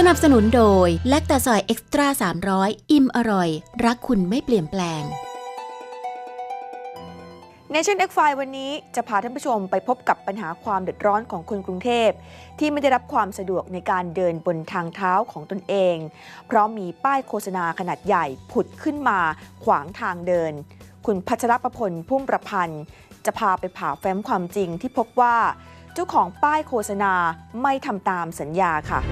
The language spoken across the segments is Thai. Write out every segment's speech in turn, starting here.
สนับสนุนโดย แลคตาซอยเอ็กซ์ตร้า300 อิ่มอร่อย รักคุณไม่เปลี่ยนแปลง Nation X File วันนี้จะพาท่านผู้ชมไปพบกับปัญหาความเดือดร้อนของคนกรุงเทพ ที่ไม่ได้รับความสะดวกในการเดินบนทางเท้าของตนเอง เพราะมีป้ายโฆษณาขนาดใหญ่ผุดขึ้นมาขวางทางเดิน คุณพัชรประพลพุ่มประพันธ์ จะพาไปผ่าแฟ้มความจริงที่พบว่า เจ้าของป้ายโฆษณาไม่ทำตามสัญญาค่ะ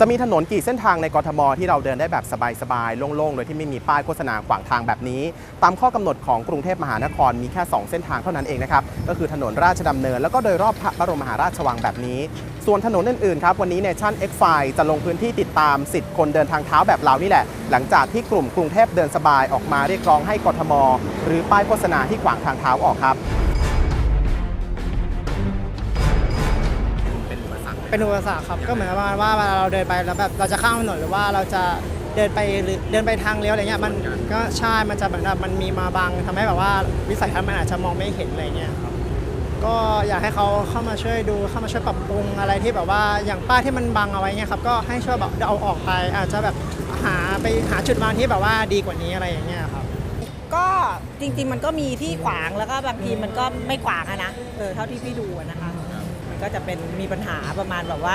จะมีถนนกี่เส้นทางในกรทมที่เราเดินได้แบบสบายๆ โล่งๆ โดยที่ไม่มีป้ายโฆษณาขวางทางแบบนี้ ตามข้อกำหนดของกรุงเทพมหานครมีแค่ 2 เส้นทางเท่านั้นเองนะครับ ก็คือถนนราชดำเนิน แล้วก็โดยรอบพระบรมมหาราชวังแบบนี้ ส่วนถนนอื่นๆ ครับ วันนี้เนชั่น X f i จะลงพื้นที่ติดตามสิทธิ์คนเดินทางเท้าแบบเรานี่แหละ หลังจากที่กลุ่มกรุงเทพเดินสบายออกมาเรียกร้องให้กรทม หรือป้ายโฆษณาที่ขวางทางเท้าออกครับ เป็นอุปสรรคครับก็เหมือนประมาณว่าเวลาเราเดินไปแล้วแบบเราจะข้ามถนนหรือว่าเราจะเดินไปหรือเดินไปทางเลี้ยวอะไรเงี้ยมันก็ใช่มันจะเหมือนแบบมันมีมาบังทำให้แบบว่าวิสัยทัศน์มันอาจจะมองไม่เห็นอะไรเงี้ยครับก็อยากให้เขาเข้ามาช่วยดูเข้ามาช่วยปรับปรุงอะไรที่แบบว่าอย่างป้ายที่มันบังเอาไว้เงี้ยครับก็ให้ช่วยแบบเอาออกไป อาจจะแบบหาไปหาจุดวางที่แบบว่าดีกว่านี้อะไรอย่างเงี้ยครับ ก็จริงๆมันก็มีที่ขวางแล้วก็บางทีมันก็ไม่ขวางอะนะเออเท่าที่พี่ดูอะนะคะมัน ก็จะเป็นมีปัญหาประมาณแบบว่า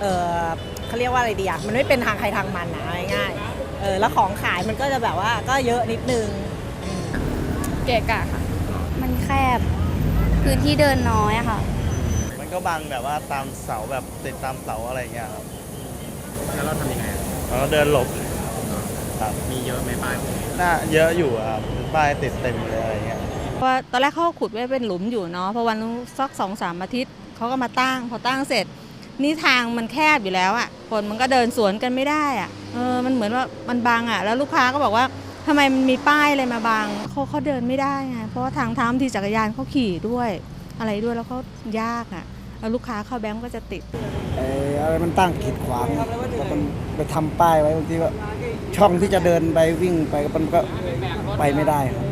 เออเขาเรียกว่าอะไรดีอะมันไม่เป็นทางใครทางมันนะเอาง่ายๆเออแล้วของขายมันก็จะแบบว่าก็เยอะนิดนึงเกะกะค่ะ มันแคบพื้นที่เดินน้อยอะค่ะ มันก็บังแบบว่าตามเสาแบบติดตามเสาอะไรอย่างเงี้ยครับแล้วเราทำยังไงแล้วก็เดินหลบครับมีเยอะไหมป้ายน่าเยอะอยู่อะครับป้ายติดเต็มเลยอะไรเงี้ย เพราะว่าตอนแรกเขาก็ขุดไว้เป็นหลุมอยู่เนาะพอวันสักสองสามอาทิตย์ เขาก็มาตั้ง พอตั้งเสร็จ นี่ทางมันแคบอยู่แล้วอะ่ะคนมันก็เดินสวนกันไม่ได้อะ่ะเออมันเหมือนว่ามันบังอะ่ะ แล้วลูกค้าก็บอกว่าทำไมมันมีป้ายอะไรมาบังเขาเขาเดินไม่ได้ไงเพราะว่าทางเท้าบางทีจักรยานเขาขี่ด้วย อะไรด้วยแล้วเขายากอะ่ะแล้วลูกค้าเข้าแบงก์ก็จะติดไอ้อะไรมันตั้งขีดขวางแล้วมันไปทำป้ายไว้บางทีก็ช่องที่จะเดินไปวิ่งไปมันก็ไปไม่ได้ครับ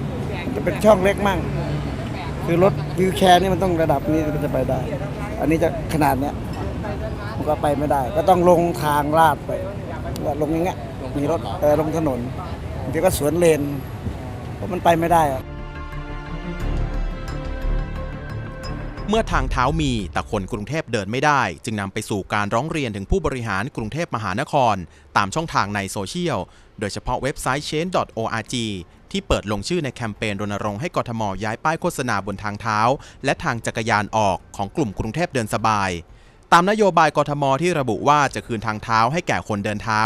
จะเป็นช่องเล็กมั่งคือรถวิวแชร์นี่มันต้องระดับนี้มันจะไปได้ อันนี้จะขนาดเนี้ยมันก็ไปไม่ได้ ก็ต้องลงทางลาดไปก็ลงอย่างเงี้ยมีรถเออลงถนนบางทีก็สวนเลนเพราะมันไปไม่ได้อะเมื่อทางเท้ามีแต่คนกรุงเทพเดินไม่ได้ จึงนำไปสู่การร้องเรียนถึงผู้บริหารกรุงเทพมหานคร ตามช่องทางในโซเชียล โดยเฉพาะเว็บไซต์ change.org ที่เปิดลงชื่อในแคมเปญรณรงค์ให้กทมย้ายป้ายโฆษณาบนทางเท้า และทางจักรยานออกของกลุ่มกรุงเทพเดินสบาย ตามนโยบายกทมที่ระบุว่าจะคืนทางเท้าให้แก่คนเดินเท้า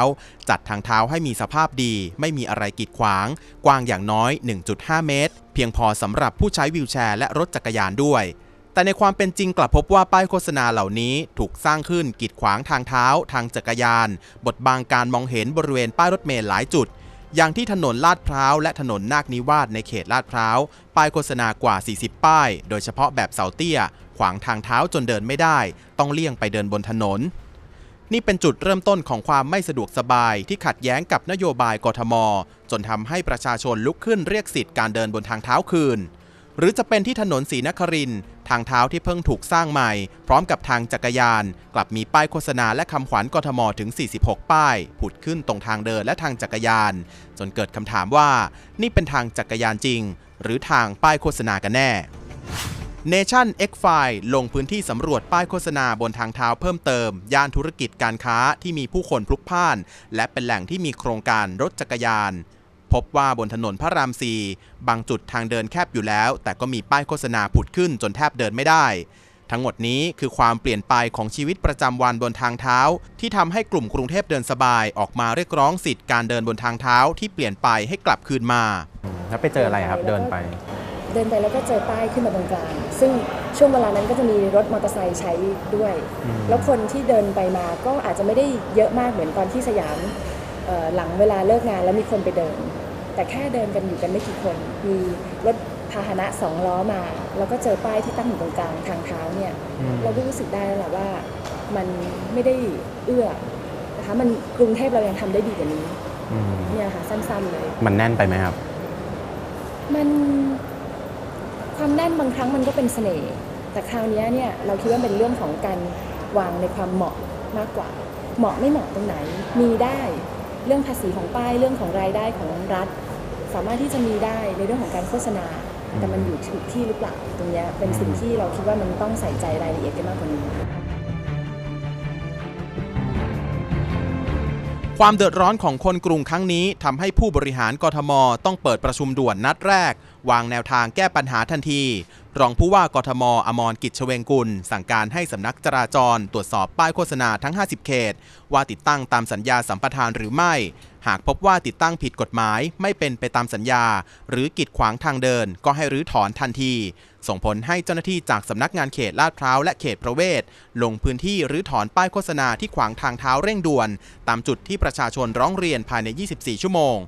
จัดทางเท้าให้มีสภาพดี ไม่มีอะไรกีดขวาง กว้างอย่างน้อย 1.5 เมตร เพียงพอสำหรับผู้ใช้วีลแชร์และรถจักรยานด้วยแต่ในความเป็นจริงกลับพบว่าป้ายโฆษณาเหล่านี้ถูกสร้างขึ้นกีดขวางทางเท้า ทางจักรยาน บดบังการมองเห็นบริเวณป้ายรถเมล์หลายจุด อย่างที่ถนนลาดพร้าวและถนนนาคนิวาสในเขตลาดพร้าว ป้ายโฆษณากว่า 40 ป้าย โดยเฉพาะแบบเสาเตี้ย ขวางทางเท้าจนเดินไม่ได้ ต้องเลี่ยงไปเดินบนถนน นี่เป็นจุดเริ่มต้นของความไม่สะดวกสบายที่ขัดแย้งกับนโยบายกทม จนทำให้ประชาชนลุกขึ้นเรียกสิทธิ์การเดินบนทางเท้าคืน หรือจะเป็นที่ถนนศรีนครินทางเท้าที่เพิ่งถูกสร้างใหม่ พร้อมกับทางจักรยาน กลับมีป้ายโฆษณาและคำขวัญกทมถึง 46 ป้าย ผุดขึ้นตรงทางเดินและทางจักรยาน จนเกิดคำถามว่า นี่เป็นทางจักรยานจริง หรือทางป้ายโฆษณากันแน่ Nation X File ลงพื้นที่สำรวจป้ายโฆษณาบนทางเท้าเพิ่มเติม ย่านธุรกิจการค้าที่มีผู้คนพลุกพล่าน และเป็นแหล่งที่มีโครงการรถจักรยาน พบว่าบนถนนพระรามสีบางจุดทางเดินแคบอยู่แล้ว แต่ก็มีป้ายโฆษณาผุดขึ้นจนแทบเดินไม่ได้ ทั้งหมดนี้คือความเปลี่ยนไปของชีวิตประจำวันบนทางเท้า ที่ทำให้กลุ่มกรุงเทพเดินสบายออกมาเรียกร้องสิทธิ์การเดินบนทางเท้าที่เปลี่ยนไปให้กลับคืนมา แล้วไปเจออะไรครับเดินไป เดินไปแล้วก็เจอป้ายขึ้นมาตรงกลาง ซึ่งช่วงเวลานั้นก็จะมีรถมอเตอร์ไซค์ใช้ด้วย แล้วคนที่เดินไปมาก็อาจจะไม่ได้เยอะมากเหมือนตอนที่สยามเอ่อหลังเวลาเลิกงานแล้วมีคนไปเดิน แต่แค่เดินกันอยู่กันไม่กี่คน มีรถพาหนะสองล้อมา แล้วก็เจอป้ายที่ตั้งอยู่ตรงกลางทางเท้าเนี่ย อืม เราก็รู้สึกได้แล้วแหละว่ามันไม่ได้เอื้อนะคะมันกรุงเทพเรายังทำได้ดีกว่านี้อืมเนี่ยค่ะสั้นๆเลย มันแน่นไปไหมครับ มันความแน่นบางครั้งมันก็เป็นเสน่ห์แต่คราวเนี้ยเนี่ยเราคิดว่าเป็นเรื่องของการวางในความเหมาะมากกว่า เหมาะไม่เหมาะตรงไหน มีได้ เรื่องภาษีของป้ายเรื่องของรายได้ของรัฐ สามารถที่จะมีได้ในเรื่องของการโฆษณา แต่มันอยู่ถูกที่หรือเปล่าตรงนี้เป็นสิ่งที่เราคิดว่ามันต้องใส่ใจรายละเอียดกันมากกว่านี้ ความเดือดร้อนของคนกรุงครั้งนี้ทำให้ผู้บริหารกทม ต้องเปิดประชุมด่วนนัดแรก วางแนวทางแก้ปัญหาทันที รองผู้ว่ากทม อมรกิจชเวงกุล สั่งการให้สำนักจราจร ตรวจสอบป้ายโฆษณาทั้ง 50 เขต ว่าติดตั้งตามสัญญาสัมปทานหรือไม่ หากพบว่าติดตั้งผิดกฎหมายไม่เป็นไปตามสัญญา หรือกีดขวางทางเดิน ก็ให้รื้อถอนทันที ส่งผลให้เจ้าหน้าที่จากสำนักงานเขตลาดพร้าวและเขตประเวศ ลงพื้นที่รื้อถอนป้ายโฆษณาที่ขวางทางเท้าเร่งด่วน ตามจุดที่ประชาชนร้องเรียนภายใน 24 ชั่วโมง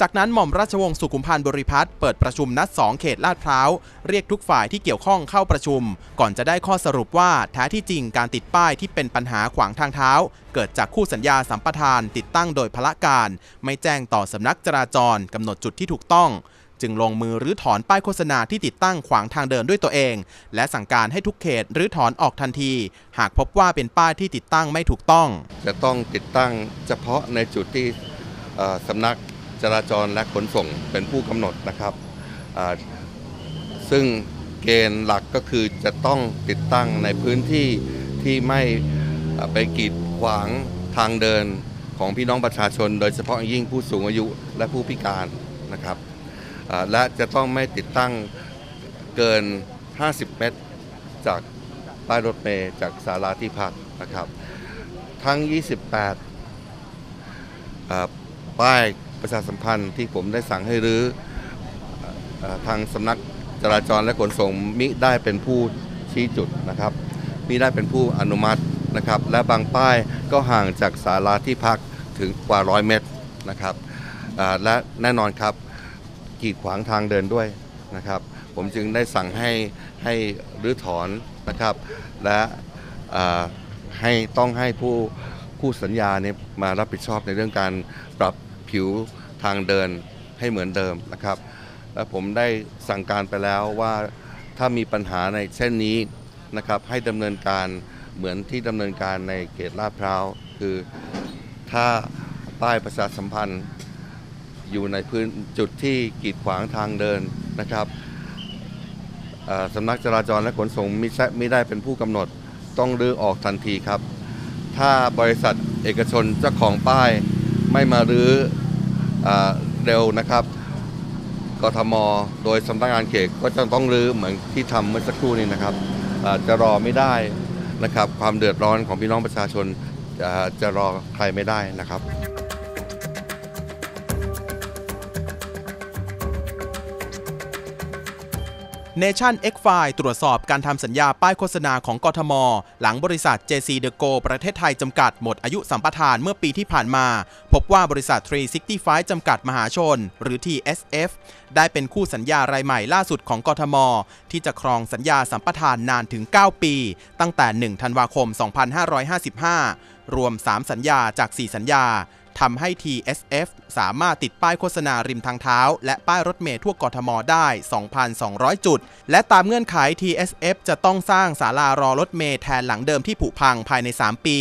จากนั้นหม่อมราชวงศ์สุขุมพันธ์บริพัตรเปิดประชุมนัด 2 เขตลาดพร้าว เรียกทุกฝ่ายที่เกี่ยวข้องเข้าประชุม ก่อนจะได้ข้อสรุปว่าแท้ที่จริงการติดป้ายที่เป็นปัญหาขวางทางเท้า เกิดจากคู่สัญญาสัมปทานติดตั้งโดยพละการ ไม่แจ้งต่อสำนักจราจรกำหนดจุดที่ถูกต้อง จึงลงมือรื้อถอนป้ายโฆษณาที่ติดตั้งขวางทางเดินด้วยตัวเอง และสั่งการให้ทุกเขตรื้อถอนออกทันที หากพบว่าเป็นป้ายที่ติดตั้งไม่ถูกต้อง จะต้องติดตั้งเฉพาะในจุดที่สำนักจราจรและขนส่งเป็นผู้กำหนดนะครับ ซึ่งเกณฑ์หลักก็คือจะต้องติดตั้งในพื้นที่ที่ไม่ไปกีดขวางทางเดินของพี่น้องประชาชน โดยเฉพาะยิ่งผู้สูงอายุและผู้พิการนะครับ และจะต้องไม่ติดตั้งเกิน 50 เมตร จากป้ายรถเมล์จากศาลาที่พักนะครับ ทั้ง 28 ป้ายประชาสัมพันธ์ที่ผมได้สั่งให้รื้อเอ่อทางสำนักจราจรและขนส่งมิได้เป็นผู้ชี้จุดนะครับมิได้เป็นผู้อนุมัตินะครับ และบางป้ายก็ห่างจากศาลาที่พักถึงกว่าร้อยเมตรนะครับและแน่นอนครับ กีดขวางทางเดินด้วยนะครับ ผมจึงได้สั่งให้ให้รื้อถอนนะครับ และให้ต้องให้ผู้คู่สัญญาเนี่ยมารับผิดชอบในเรื่องการปรับผิวทางเดินให้เหมือนเดิมนะครับ และผมได้สั่งการไปแล้วว่าถ้ามีปัญหาในเช่นนี้นะครับให้ดำเนินการเหมือนที่ดำเนินการในเขตลาดพร้าว คือถ้าป้ายประชาสัมพันธ์ อยู่ในพื้นจุดที่กีดขวางทางเดินนะครับสำนักจราจรและขนส่งมิไม่ได้เป็นผู้กำหนดต้องรื้อออกทันทีครับ ถ้าบริษัทเอกชนเจ้าของป้ายไม่มารื้ออเร็วนะครับกทม โดยสำนักงานเขตก็จะต้องรื้อเหมือนที่ทำเมื่อสักครู่นี้นะครับจะรอไม่ได้นะครับ ความเดือดร้อนของพี่น้องประชาชนจะรอใครไม่ได้นะครับ Nation X File ตรวจสอบการทำสัญญาป้ายโฆษณาของกทม หลังบริษัท JC The Go ประเทศไทยจำกัดหมดอายุสัมปทานเมื่อปีที่ผ่านมา พบว่าบริษัท 365 จำกัดมหาชน หรือ TSF ได้เป็นคู่สัญญารายใหม่ล่าสุดของกทม ที่จะครองสัญญาสัมปทานนานถึง 9 ปี ตั้งแต่ 1 ธันวาคม 2555 รวม 3 สัญญาจาก 4 สัญญา ทำให้ TSF สามารถติดป้ายโฆษณาริมทางเท้า และป้ายรถเมล์ทั่วกทมได้ 2,200 จุด และตามเงื่อนไข TSF จะต้องสร้างศาลารอรถเมล์แทนหลังเดิมที่ผุพังภายใน 3 ปี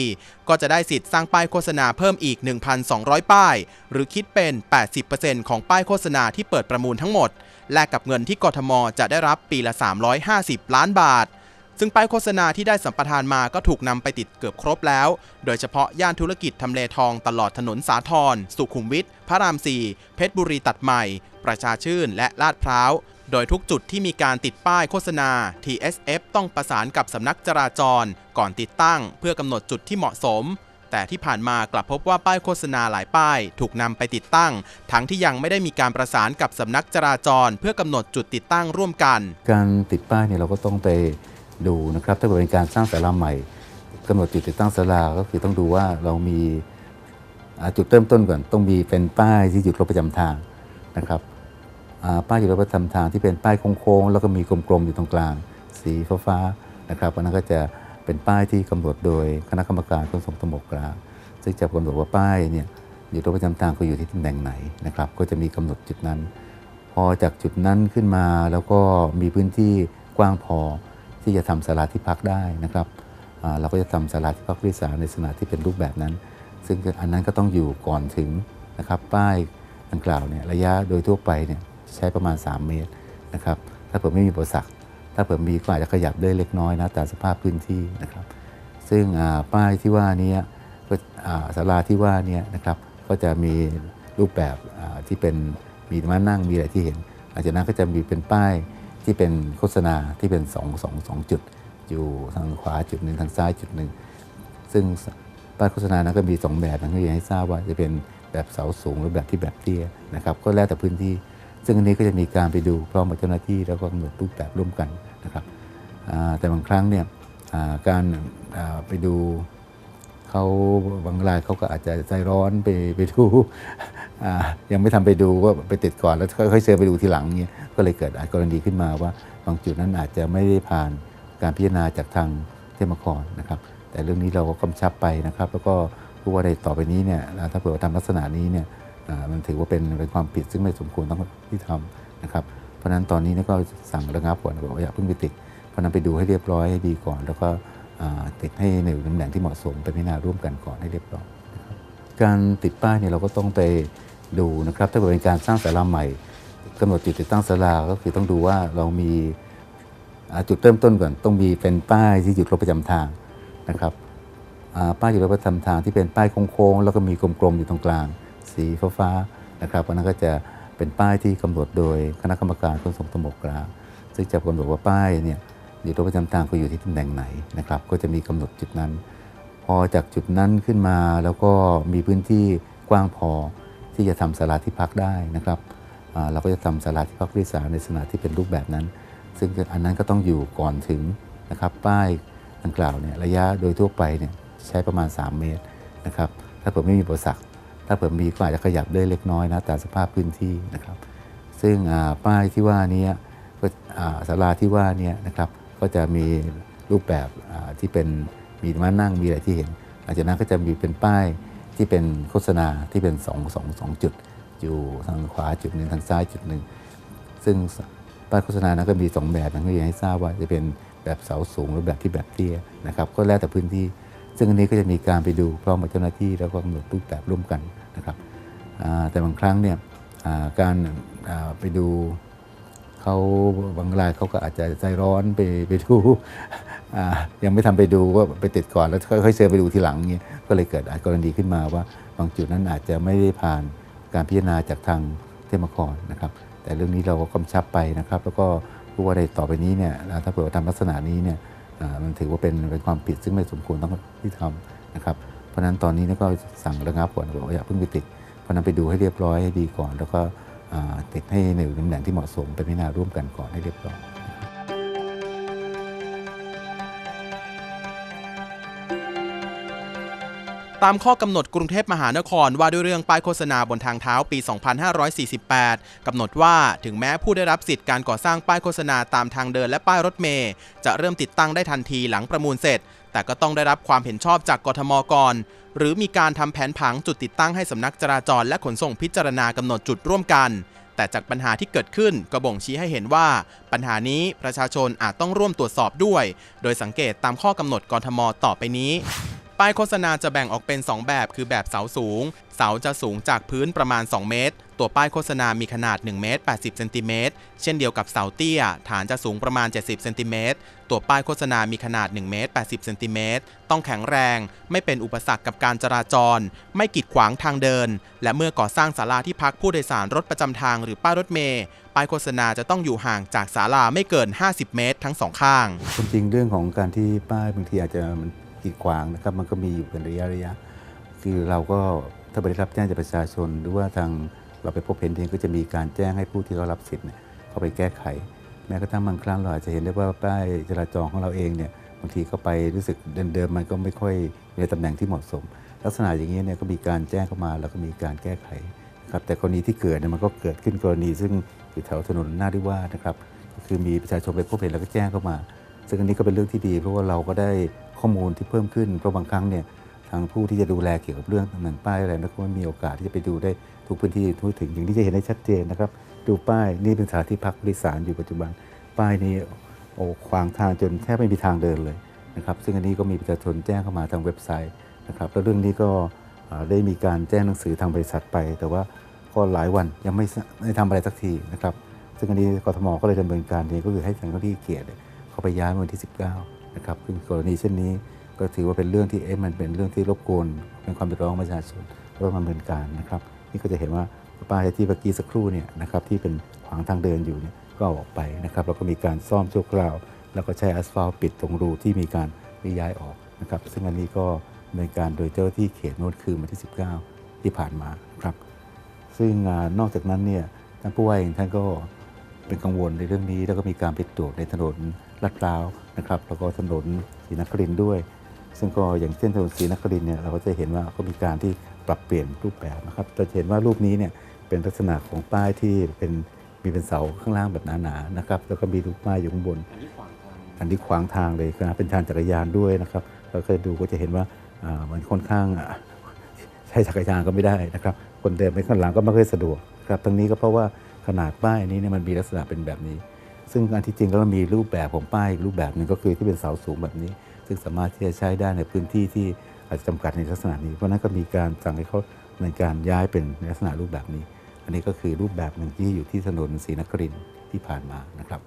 ก็จะได้สิทธิ์สร้างป้ายโฆษณาเพิ่มอีก 1,200 ป้าย หรือคิดเป็น 80%ของป้ายโฆษณาที่เปิดประมูลทั้งหมด แลกกับเงินที่กทมจะได้รับปีละ 350 ล้านบาท ซึ่งป้ายโฆษณาที่ได้สัมปทานมาก็ถูกนำไปติดเกือบครบแล้ว โดยเฉพาะย่านธุรกิจทำเลทองตลอดถนนสาทรสุขุมวิท พระรามสี่เพชรบุรีตัดใหม่ ประชาชื่น และลาดพร้าว โดยทุกจุดที่มีการติดป้ายโฆษณา TSF ต้องประสานกับสำนักจราจร ก่อนติดตั้ง เพื่อกำหนดจุดที่เหมาะสมแต่ที่ผ่านมากลับพบว่าป้ายโฆษณาหลายป้าย ถูกนำไปติดตั้ง ทั้งที่ยังไม่ได้มีการประสานกับสำนักจราจร เพื่อกำหนดจุดติดตั้งร่วมกัน การติดป้ายเนี่ยเราก็ต้องไป ดูนะครับ ถ้าเกิดเป็นการสร้างศาลาใหม่กำหนดจุดติดตั้งศาลาก็คือต้องดูว่าเรามีจุดเริ่มต้นก่อน ต้องมีเป็นป้ายที่หยุดรถประจำทางนะครับป้ายหยุดรถประจำทางที่เป็นป้ายโค้งๆแล้วก็มีกลมๆอยู่ตรงกลาง สีฟ้าๆนะครับอันนั้นก็จะเป็นป้ายที่กำหนดโดยคณะกรรมการขนส่งทางบกกลางซึ่งจะกำหนดว่าป้ายเนี่ยหยุดรถประจำทางก็อยู่ที่ตำแหน่งไหนนะครับ ก็จะมีกำหนดจุดนั้น พอจากจุดนั้นขึ้นมาแล้วก็มีพื้นที่กว้างพอ ที่จะทำศาลาที่พักได้นะครับเราก็จะทำศาลาที่พักผู้โดยสาในลักษณะที่เป็นรูปแบบนั้น ซึ่งอันนั้นก็ต้องอยู่ก่อนถึงนะครับป้ายดังกล่าวเนี่ยระยะโดยทั่วไปเนี่ยใช้ประมาณ 3 เมตรนะครับถ้าเผื่อไม่มีอุปสรรคถ้าเผื่อมีก็อาจจะขยับได้เล็กน้อยนะตามสภาพพื้นที่นะครับ ซึ่งป้ายที่ว่านี้ก็อ่าศาลาที่ว่านี้นะครับก็จะมีรูปแบบที่เป็นมีม้านั่งมีอะไรที่เห็นหลังจากนั้นก็จะมีเป็นป้าย ที่เป็นโฆษณาที่เป็น2 2 2จุด อยู่ทางขวาจุดหนึ่งทางซ้ายจุดหนึ่งซึ่งป้ายโฆษณานั้นก็มี 2 แบบนะก็อยากให้ทราบว่าจะเป็นแบบเสาสูงหรือแบบที่แบบเตี้ยนะครับก็แล้วแต่พื้นที่ ซึ่งอันนี้ก็จะมีการไปดูพร้อมกับเจ้าหน้าที่แล้วก็กำหนดรูปแบบร่วมกันนะครับแต่บางครั้งเนี่ยการไปดูเขาบางรายเขาก็อาจจะใจร้อนไปไปดู ยังไม่ทำไปดูก็ไปติดก่อนแล้วค่อยๆเชิญไปดูทีหลังเงี้ยก็เลยเกิดกรณีขึ้นมาว่าบางจุดนั้นอาจจะไม่ได้ผ่านการพิจารณาจากทางเทพนครนะครับ แต่เรื่องนี้เราก็กำชับไปนะครับ แล้วก็ผู้ว่าในต่อไปนี้เนี่ยถ้าเผื่อว่าทำลักษณะนี้เนี่ยมันถือว่าเป็นเป็นความผิดซึ่งไม่สมควรต้องที่ทำนะครับ เพราะนั้นตอนนี้นก็สั่งระงับก่อนบอกว่าอย่าเพิ่งไปติดเพราะนั้นไปดูให้เรียบร้อยให้ดีก่อน แล้วก็ติดให้ในตำแหน่งที่เหมาะสมไปพิจารณาร่วมกันก่อนให้เรียบร้อยการติดป้ายเนี่ยเราก็ต้องไป ดูนะครับ ถ้าเกิดเป็นการสร้างศาลาใหม่กำหนดจุดติดตั้งศาลาก็คือต้องดูว่าเรามีจุดเริ่มต้นก่อน ต้องมีเป็นป้ายที่หยุดรถประจำทางนะครับป้ายอยู่รถประจำทางที่เป็นป้ายโค้งๆแล้วก็มีกลมๆอยู่ตรงกลาง สีฟ้าๆนะครับอันนั้นก็จะเป็นป้ายที่กำหนดโดยคณะกรรมการขนส่งทางบกกลางซึ่งจะกำหนดว่าป้ายเนี่ยอยู่รถประจำทางก็อยู่ที่ตำแหน่งไหนนะครับ ก็จะมีกำหนดจุดนั้น พอจากจุดนั้นขึ้นมาแล้วก็มีพื้นที่กว้างพอ ที่จะทำศาลาที่พักได้นะครับเราก็จะทำศาลาที่พักผู้โดยสารในลักษณะที่เป็นรูปแบบนั้น ซึ่งอันนั้นก็ต้องอยู่ก่อนถึงนะครับป้ายดังกล่าวเนี่ยระยะโดยทั่วไปเนี่ยใช้ประมาณ 3 เมตรนะครับถ้าเผื่อไม่มีอุปสรรคถ้าเผื่อมีก็อาจจะขยับได้เล็กน้อยนะตามสภาพพื้นที่นะครับ ซึ่งป้ายที่ว่านี้ก็อ่าศาลาที่ว่านี้นะครับก็จะมีรูปแบบที่เป็นมีม้านั่งมีอะไรที่เห็นหลังจากนั้นก็จะมีเป็นป้าย ที่เป็นโฆษณาที่เป็น2 2 2จุด อยู่ทางขวาจุดหนึ่งทางซ้ายจุดหนึ่งซึ่งป้ายโฆษณานั้นก็มี 2 แบบนะก็อยากให้ทราบว่าจะเป็นแบบเสาสูงหรือแบบที่แบบเตี้ยนะครับก็แล้วแต่พื้นที่ ซึ่งอันนี้ก็จะมีการไปดูพร้อมกับเจ้าหน้าที่แล้วก็กำหนดรูปแบบร่วมกันนะครับแต่บางครั้งเนี่ยการไปดูเขาบางรายเขาก็อาจจะใจร้อนไปไปดู ยังไม่ทำไปดูก็ไปติดก่อนแล้วค่อยๆเชิญไปดูทีหลังเงี้ยก็เลยเกิดกรณีขึ้นมาว่า บางจุดนั้นอาจจะไม่ได้ผ่านการพิจารณาจากทางเทพนครนะครับ แต่เรื่องนี้เราก็กำชับไปนะครับ แล้วก็ผู้ว่าในต่อไปนี้เนี่ยถ้าเผื่อว่าทำลักษณะนี้เนี่ยมันถือว่าเป็นเป็นความผิดซึ่งไม่สมควรต้องที่ทำนะครับ เพราะฉะนั้นตอนนี้นก็สั่งระงับก่อนบอกว่าอย่าเพิ่งไปติดเพราะนั้นไปดูให้เรียบร้อยให้ดีก่อน แล้วก็ติดให้ในตำแหน่งที่เหมาะสมไปพิจารณาร่วมกันก่อนให้เรียบร้อย ตามข้อกำหนดกรุงเทพมหานครว่าด้วยเรื่องป้ายโฆษณาบนทางเท้าปี 2548 กำหนดว่าถึงแม้ผู้ได้รับสิทธิ์การก่อสร้างป้ายโฆษณาตามทางเดินและป้ายรถเมล์จะเริ่มติดตั้งได้ทันทีหลังประมูลเสร็จ แต่ก็ต้องได้รับความเห็นชอบจากกทมก่อน หรือมีการทำแผนผังจุดติดตั้งให้สำนักจราจรและขนส่งพิจารณากำหนดจุดร่วมกันแต่จากปัญหาที่เกิดขึ้นก็บ่งชี้ให้เห็นว่า ปัญหานี้ประชาชนอาจต้องร่วมตรวจสอบด้วย โดยสังเกตตามข้อกำหนดกรทมต่อไปนี้ ป้ายโฆษณาจะแบ่งออกเป็น 2 แบบ คือแบบเสาสูง เสาจะสูงจากพื้นประมาณ 2 เมตร ตัวป้ายโฆษณามีขนาด1เมตร80เซนติเมตรเช่นเดียวกับเสาเตี้ย ฐานจะสูงประมาณ 70เซนติเมตรตัวป้ายโฆษณามีขนาด1เมตร80เซนติเมตรต้องแข็งแรง ไม่เป็นอุปสรรคกับการจราจร ไม่กีดขวางทางเดิน และเมื่อก่อสร้างศาลาที่พักผู้โดยสารรถประจำทางหรือป้ายรถเมล์ป้ายโฆษณาจะต้องอยู่ห่างจากศาลาไม่เกิน 50 เมตร ทั้งสองข้าง จริงเรื่องของการที่ป้ายบางทีอาจจะมัน กีดขวางนะครับ มันก็มีอยู่เป็นระยะระยะ คือเราก็ถ้าไปได้รับแจ้งจากประชาชน หรือว่าทางเราไปพบเห็นเองก็จะมีการแจ้งให้ผู้ที่เขารับสิทธิ์เนี่ยเข้าไปแก้ไข แม้กระทั่งบางครั้งเราอาจจะเห็นได้ว่าป้ายจราจรของเราเองเนี่ยบางทีก็ไปรู้สึกเดิมๆมันก็ไม่ค่อยในตำแหน่งที่เหมาะสม ลักษณะอย่างนี้เนี่ยก็มีการแจ้งเข้ามาแล้วก็มีการแก้ไขครับแต่กรณีที่เกิดเนี่ยมันก็เกิดขึ้นกรณีซึ่งอยู่แถวถนนหน้าดิวานะครับคือมีประชาชนไปพบเห็นแล้วก็แจ้งเข้ามา ซึ่งอันนี้ก็เป็นเรื่องที่ดี เพราะว่าเราก็ได้ ข้อมูลที่เพิ่มขึ้นเพราะบางครั้งเนี่ยทางผู้ที่จะดูแลเกี่ยวกับเรื่องตำแหน่งป้ายอะไรนะก็ไม่มีโอกาสที่จะไปดูได้ทุกพื้นที่ทั่วถึงอย่างที่จะเห็นได้ชัดเจนนะครับ ดูป้ายนี่เป็นสถานที่พักผู้โดยสารอยู่ปัจจุบัน ป้ายนี้โอ้ขวางทางจนแทบไม่มีทางเดินเลยนะครับ ซึ่งอันนี้ก็มีประชาชนแจ้งเข้ามาทางเว็บไซต์นะครับแล้วเรื่องนี้ก็ได้มีการแจ้งหนังสือทางบริษัทไป แต่ว่าก็หลายวันยังไม่ไม่ทำอะไรสักทีนะครับ ซึ่งอันนี้กทมก็เลยดำเนินการนี้ก็คือให้ทางเจ้าหน้าที่เกียรติเข้าไปย้ายวันที่ 19 นะครับซึ่งกรณีเช่นนี้ก็ถือว่าเป็นเรื่องที่เอ๊ะมันเป็นเรื่องที่รบกวนเป็นความเดือดร้อนของประชาชนก็ต้องดำเนินการนะครับนี่ก็จะเห็นว่าป้ายที่เมื่อกี้สักครู่เนี่ยนะครับที่เป็นขวางทางเดินอยู่เนี่ยก็เอาออกไปนะครับแล้วก็มีการซ่อมชั่วคราว แล้วก็ใช้แอสฟัลต์ปิดตรงรูที่มีการย้ายออกนะครับซึ่งอันนี้ก็ดำเนินการโดยเจ้าที่เขตโน้นคืนวันที่ 19 ที่ผ่านมาครับ ซึ่งนอกจากนั้นเนี่ยท่านผู้ว่าเองท่านก็เป็นกังวลในเรื่องนี้ แล้วก็มีการไปตรวจในถนนลาดพร้าว นะครับแล้วก็ถนนศรีนครินด้วย ซึ่งก็อย่างเช่นถนนศรีนครินเนี่ยเราก็จะเห็นว่าก็มีการที่ปรับเปลี่ยนรูปแบบนะครับจะเห็นว่ารูปนี้เนี่ยเป็นลักษณะของป้ายที่เป็นมีเป็นเสาข้างล่างแบบหนาๆนะครับแล้วก็มีรูปป้ายอยู่ข้างบน อันนี้ขวางทางเลยนะเป็นทางจักรยานด้วยนะครับเราเคยดูก็จะเห็นว่าอ่ามันค่อนข้างอะใช้จักรยานก็ไม่ได้นะครับ คนเดินไปข้างหลังก็ไม่ค่อยสะดวกครับทั้งนี้ก็เพราะว่าขนาดป้ายนี้เนี่ยมันมีลักษณะเป็นแบบนี้ ซึ่งอันที่จริงแล้วมันมีรูปแบบของป้ายอีกรูปแบบหนึ่งก็คือที่เป็นเสาสูงแบบนี้ ซึ่งสามารถที่จะใช้ได้ในพื้นที่ที่อาจจะจำกัดในลักษณะนี้ เพราะนั้นก็มีการสั่งให้เขาในการย้ายเป็นลักษณะรูปแบบนี้ อันนี้ก็คือรูปแบบหนึ่งที่อยู่ที่ถนนศรีนครินที่ผ่านมานะครับ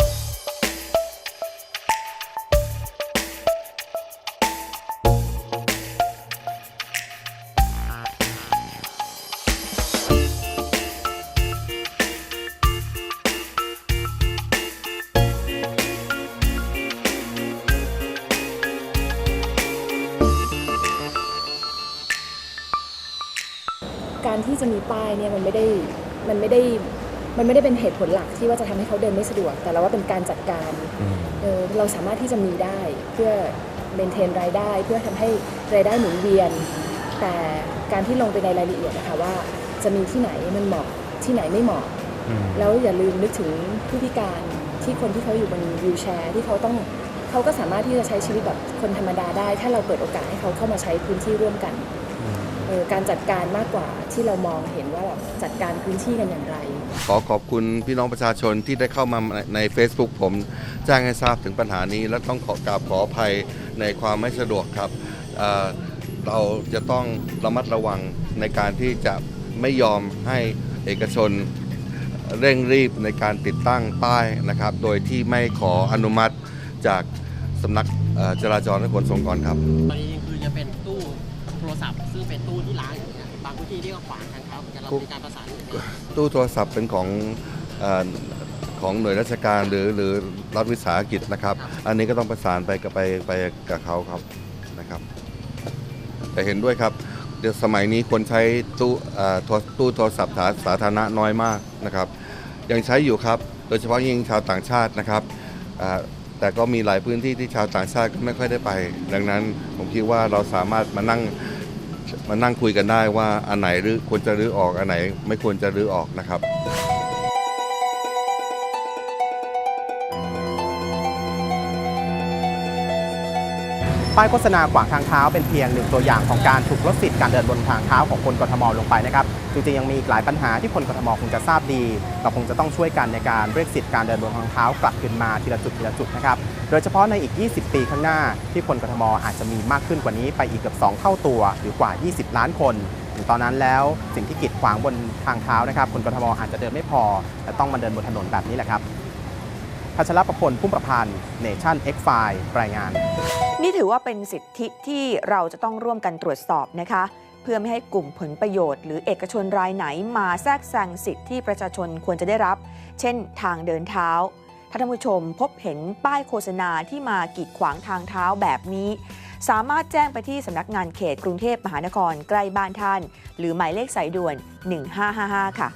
มันไม่ได้มันไม่ได้เป็นเหตุผลหลักที่ว่าจะทำให้เขาเดินไม่สะดวก แต่เราว่าเป็นการจัดการเออเราสามารถที่จะมีได้เพื่อเมนเทนรายได้ เพื่อทำให้รายได้หมุนเวียน แต่การที่ลงไปในรายละเอียดนะคะว่าจะมีที่ไหนมันเหมาะที่ไหนไม่เหมาะ แล้วอย่าลืมนึกถึงผู้พิการที่คนที่เขาอยู่บนวิวแชร์ ที่เขาต้องเขาก็สามารถที่จะใช้ชีวิตแบบคนธรรมดาได้ ถ้าเราเปิดโอกาสให้เขาเข้ามาใช้พื้นที่ร่วมกันเออ การจัดการมากกว่าที่เรามองเห็นว่าแบบจัดการพื้นที่กันอย่างไร ขอขอบคุณพี่น้องประชาชนที่ได้เข้ามาในใน Facebook ผมแจ้งให้ทราบถึงปัญหานี้ และต้องขอกราบขออภัยในความไม่สะดวกครับเอ่อเราจะต้องระมัดระวังในการที่จะไม่ยอมให้เอกชนเร่งรีบในการติดตั้งป้ายนะครับ โดยที่ไม่ขออนุมัติจากสำนักเอ่อจราจรและขนส่งก่อนครับตอนนี้คือจะเป็น เป็นตู้ที่ล้างอยู่เนี่ยบางพื้นที่ที่ก็ขวางทางเท้าเหมือนกันเรามีการประสานอยู่เนี่ยตู้โทรศัพท์เป็นของเออของหน่วยราชการหรือหรือรัฐวิสาหกิจนะครับ อันนี้ก็ต้องประสานไปกับไปไปกับเขาครับนะครับ แต่เห็นด้วยครับ เดี๋ยวสมัยนี้คนใช้ตู้เอ่อโทรตู้โทรศัพท์สาสาธารณะน้อยมากนะครับ ยังใช้อยู่ครับ โดยเฉพาะยิ่งชาวต่างชาตินะครับอ่าแต่ก็มีหลายพื้นที่ที่ชาวต่างชาติก็ไม่ค่อยได้ไป ดังนั้นผมคิดว่าเราสามารถมานั่ง มานั่งคุยกันได้ว่าอันไหนหรือควรจะรื้อออกอันไหน ไม่ควรจะรื้อออกนะครับป้ายโฆษณาขวางทางเท้าเป็นเพียงหนึ่งตัวอย่างของการถูกลดสิทธิ์การเดินบนทางเท้าของคนกทมลงไปนะครับ จริงๆยังมีอีกหลายปัญหาที่คนกทมคงจะทราบดี เราคงจะต้องช่วยกันในการเรียกสิทธิ์การเดินบนทางเท้ากลับคืนมาทีละจุดทีละจุดนะครับโดยเฉพาะในอีก 20 ปีข้างหน้า ที่คนกทมอาจจะมีมากขึ้นกว่านี้ไปอีกเกือบ2เท่าตัวหรือกว่า 20 ล้านคนถึงตอนนั้นแล้วสิ่งที่กีดขวางบนทางเท้านะครับ คนกทมอาจจะเดินไม่พอและต้องมาเดินบนถนนแบบนี้แหละครับพัชรประพลพุ่มประพันธ์เนชั่น X5 รายงาน นี่ถือว่าเป็นสิทธิที่เราจะต้องร่วมกันตรวจสอบนะคะ เพื่อไม่ให้กลุ่มผลประโยชน์ หรือเอกชนรายไหนมาแทรกแซงสิทธิที่ประชาชนควรจะได้รับ เช่น ทางเดินเท้า ถ้าท่านผู้ชมพบเห็นป้ายโฆษณาที่มากีดขวางทางเท้าแบบนี้ สามารถแจ้งไปที่สำนักงานเขตกรุงเทพมหานครใกล้บ้านท่าน หรือหมายเลขสายด่วน 1555 ค่ะ